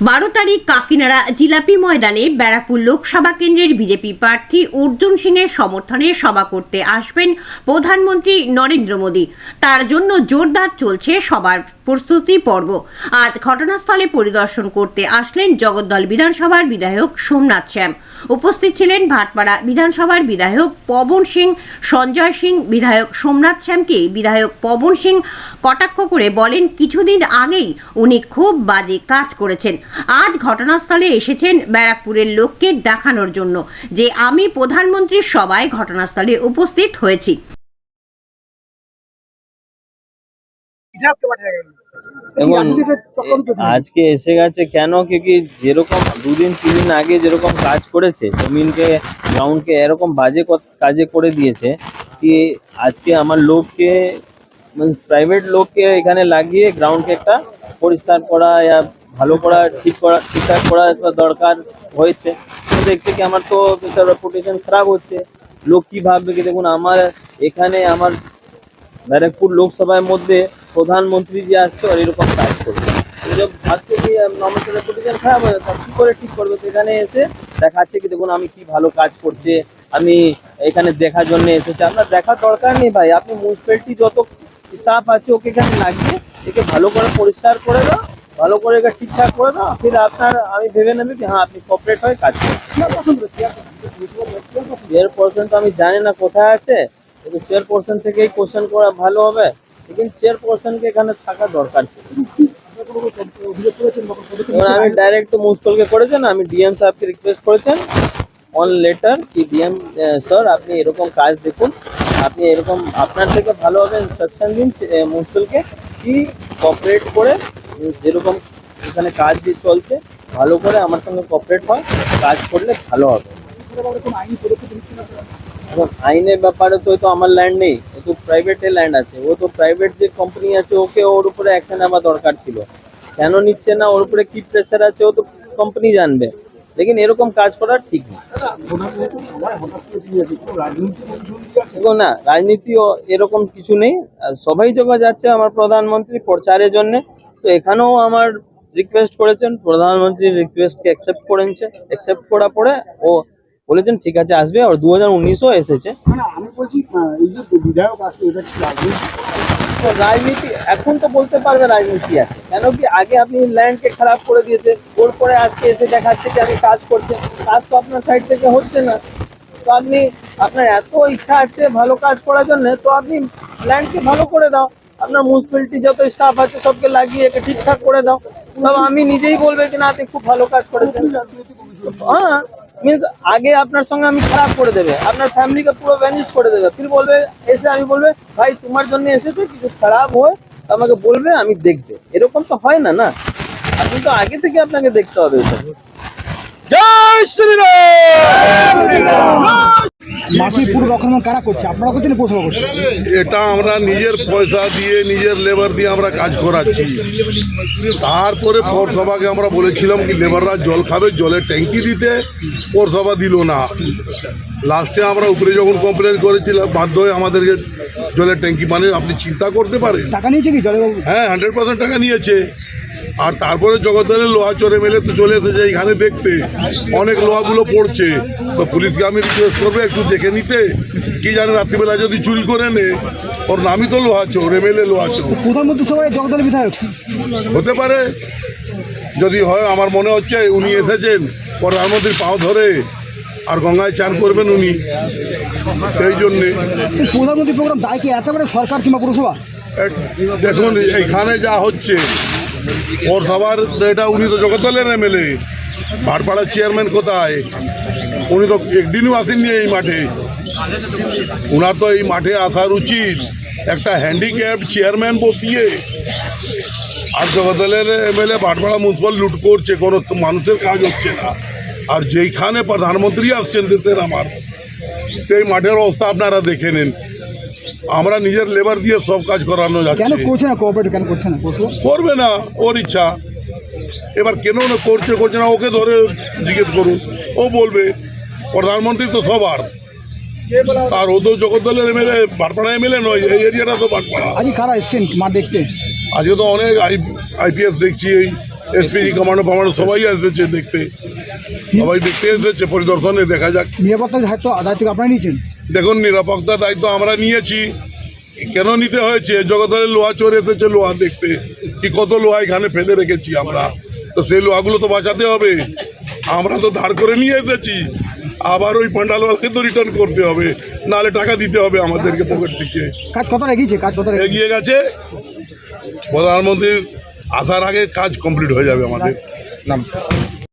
বারো তারিখ কাকিনাড়া জিলাপি ময়দানে ব্যারাকপুর লোকসভা কেন্দ্রের বিজেপি প্রার্থী অর্জুন সিংয়ের সমর্থনে সভা করতে আসবেন প্রধানমন্ত্রী নরেন্দ্র মোদী। তার জন্য জোরদার চলছে সবার প্রস্তুতি পর্ব। আজ ঘটনাস্থলে পরিদর্শন করতে আসলেন জগদ্দল বিধানসভার বিধায়ক সোমনাথ শ্যাম। উপস্থিত ছিলেন ভাটপাড়া বিধানসভার বিধায়ক পবন সিং, সঞ্জয় সিং, বিধায়ক সোমনাথ শ্যামকে। বিধায়ক পবন সিং কটাক্ষ করে বলেন, কিছুদিন আগেই উনি খুব বাজে কাজ করেছেন। আজ ঘটনাস্থলে এসেছেন ব্যারাকপুরের লোককে দেখানোর জন্য, যে আমি প্রধানমন্ত্রীর সভায় ঘটনাস্থলে উপস্থিত হয়েছি। আজকে এসে গেছে কেন? কি যেরকম দুদিন তিন দিন আগে যেরকম কাজ করেছে জমিনকে গ্রাউন্ডকে এরকম বাজে কাজে করে দিয়েছে কি আজকে আমার লোককে প্রাইভেট লোককে এখানে লাগিয়ে গ্রাউন্ডকে একটা পরিষ্কার করা ইয়া ভালো করা ঠিক করা ঠিকঠাক করা একটা দরকার হয়েছে। তো দেখছে কি আমার তো রেপুটেশন খারাপ হচ্ছে। লোক কি ভাববে কি? দেখুন আমার এখানে আমার ব্যারাকপুর লোকসভার মধ্যে প্রধানমন্ত্রী যে আসছে আর এরকম কাজ করবে। যে কি করে ঠিক করবে সেখানে এসে দেখাচ্ছে কি, দেখুন, আমি কি ভালো কাজ করছে, আমি এখানে দেখার জন্য এসেছি। আপনার দরকার নেই ভাই, আপনি যত আছে, ওকে একে ভালো করে পরিষ্কার করে দাও, ভালো করে ঠিকঠাক করে দাও, ফির আপনার, আমি ভেবে নেবে কি হ্যাঁ আপনি কপারেট হয়ে কাজ করছেন। চেয়ারপারসন তো আমি জানি না কোথায় আছে, কিন্তু চেয়ারপারসন থেকেই কোশ্চেন করা ভালো হবে। লেকিন চেয়ারপারসনকে এখানে থাকা দরকার ছিল আমি ডাইরেক্ট তো মুসকলকে করেছেন আমি ডিএম সাহেবকে রিকোয়েস্ট করেছেন অন লেটার কি ডিএম স্যার আপনি এরকম কাজ দেখুন আপনি এরকম আপনার থেকে ভালোভাবে ইনস্ট্রাকশন দিন মুসকলকে কি কোঅপারেট করে যেরকম এখানে কাজ যে চলছে ভালো করে আমার সঙ্গে কোঅপারেট হয় কাজ করলে ভালো হবে এখন আইনের ব্যাপারে তো আমার ল্যান্ড নেই ও তো প্রাইভেটের ল্যান্ড আছে। ও তো প্রাইভেট যে কোম্পানি আছে, ওকে ওর উপরে অ্যাকশন নেওয়া দরকার ছিল। কেন নিচ্ছে না? ওর উপরে কি প্রেশার আছে? ও তো কোম্পানি জানবে। লেকিন এরকম কাজ করা ঠিক না। দেখো না, রাজনীতি এরকম কিছু নেই। সবাই জায়গায় যাচ্ছে আমার প্রধানমন্ত্রী প্রচারের জন্য। তো এখানেও আমার রিকোয়েস্ট করেছেন, প্রধানমন্ত্রীর রিকোয়েস্টকে অ্যাকসেপ্ট করেছে। অ্যাকসেপ্ট করার পরে ও বলেছেন ঠিক আছে আসবে। আর দু হাজার উনিশও এসেছে। না, আমি বলছি আহ, এই যে বিধায়ক আসছে এটা কি রাজনীতি? এখন তো বলতে পারবে রাজনীতি আছে কেন কি আগে আপনি ল্যান্ডকে খারাপ করে দিয়েছে ওর পরে আজকে এসে দেখাচ্ছে যে আমি কাজ করছি কাজ তো আপনার সাইড থেকে হচ্ছে না। তো আপনি আপনার এত ইচ্ছা আছে ভালো কাজ করার জন্য তো আপনি ল্যান্ডকে ভালো করে দাও। আপনার মিউনিসিপ্যালিটি যত স্টাফ আছে সবকে লাগিয়ে একে ঠিকঠাক করে দাও। তবে আমি নিজেই বলবে কি না আপনি খুব ভালো কাজ করেছেন। হ্যাঁ মিন্স আগে আপনার সঙ্গে আমি খারাপ করে দেবে। আপনার ফ্যামিলিকে পুরো ভ্যানিশ করে দেবে। ফির বলবে এসে আমি বলবে ভাই তোমার জন্য এসেছে কিছু খারাপ হয় আমাকে বলবে আমি দেখবে। এরকম তো হয় না না? আপনি তো আগে থেকে আপনাকে দেখতে হবে। এটা জয় শ্রীরাম! মাটি পুরো রক্ষণাবেক্ষণ কারা করছে? আপনারা করছেন পৌরসভা করছে এটা আমরা নিজের পয়সা দিয়ে নিজের লেবার দিয়ে আমরা কাজ করাচ্ছি। তারপরে পৌরসভাকে আমরা বলেছিলাম কি লেবাররা জল খাবে জলের ট্যাঙ্কি দিতে পৌরসভা দিল না। লাস্টে আমরা উপরে যখন কমপ্লেন করেছিলাম বাধ্য হয়ে আমাদেরকে জলের ট্যাঙ্কি মানে আপনি চিন্তা করতে পারেন। টাকা নিয়েছে কি জলবাবু? হ্যাঁ হান্ড্রেড পার্সেন্ট টাকা নিয়েছে। আর তারপরে জগদ্দলের লোহা চোরে মেলে তো চলে এসেছে এখানে দেখতে। অনেক লোহাগুলো পড়ছে। তো পুলিশকে আমি রিকোয়েস্ট করব একটু দেখে নিতে। কি জানে রাত্রিবেলা যদি চুরি করে নে ওর নামই তো লোহা চোর এমএলএ লোহা চোর। প্রধানমন্ত্রী সভায় জগদলের বিধায়ক? হতে পারে। যদি হয় আমার মনে হচ্ছে উনি এসেছেন প্রধানমন্ত্রীর পাও ধরে আর গঙ্গায় চান করবেন উনি। সেই জন্যে। প্রধানমন্ত্রী প্রোগ্রাম দায় কি একেবারে সরকার কিংবা পুরসভা? দেখুন এইখানে যা হচ্ছে ওর সবার এটা উনি তো জগদ্দলের এমএলএ। ভাটপাড়ার চেয়ারম্যান কোথায়? উনি তো একদিনও আসেননি এই মাঠে। ওনার তো এই মাঠে আসার উচিত। একটা হ্যান্ডিক্যাপ চেয়ারম্যান বসিয়ে। আর জগদ্দলের এমএলএ ভাটপাড়া মুন্সিপাল লুট করছে, কোনো মানুষের কাজ হচ্ছে না। আর যেইখানে প্রধানমন্ত্রী আসছেন, দেশের আমার, সেই মাঠের অবস্থা আপনারা দেখে নেন। আমরা নিজের লেবার দিয়ে সব কাজ করানো যাচ্ছে। করছে না কোঅপারেট কেন করছে না? করবে না ওর ইচ্ছা। এবার কেন না করছে করছে না ওকে ধরে জিজ্ঞেস করুন। ও বলবে প্রধানমন্ত্রী তো সবার। আর ও তো জগদ্দলের এমএলএ বারপাড়া এমএলএ নয় এই এরিয়াটা তো আজকে কারা এসছেন মাঠ দেখতে? আজকে তো অনেক আই আইপিএস দেখছি এই এসপিজি কমান্ডো ফামান্ডো সবাই এসেছে দেখতে। সবাই দেখতে এসেছে পরিদর্শনে দেখা যাক। নিরাপত্তার দায়িত্ব দায়িত্ব আপনারা নিয়েছেন? দেখুন নিরাপত্তার দায়িত্ব আমরা নিয়েছি। কেন নিতে হয়েছে? জগতের লোহা চোর এসেছে লোহা দেখতে। কি কত লোহা এখানে ফেলে রেখেছি আমরা? তো সেই লোহাগুলো তো বাঁচাতে হবে। আমরা তো ধার করে নিয়ে এসেছি। আবার ওই পান্ডালওয়ালকে তো রিটার্ন করতে হবে। নাহলে টাকা দিতে হবে আমাদেরকে পকেট থেকে। কাজ কতটা এগিয়েছে? কাজ এগিয়েছে? এগিয়ে গেছে। প্রধানমন্ত্রীর আসার আগে কাজ কমপ্লিট হয়ে যাবে আমাদের।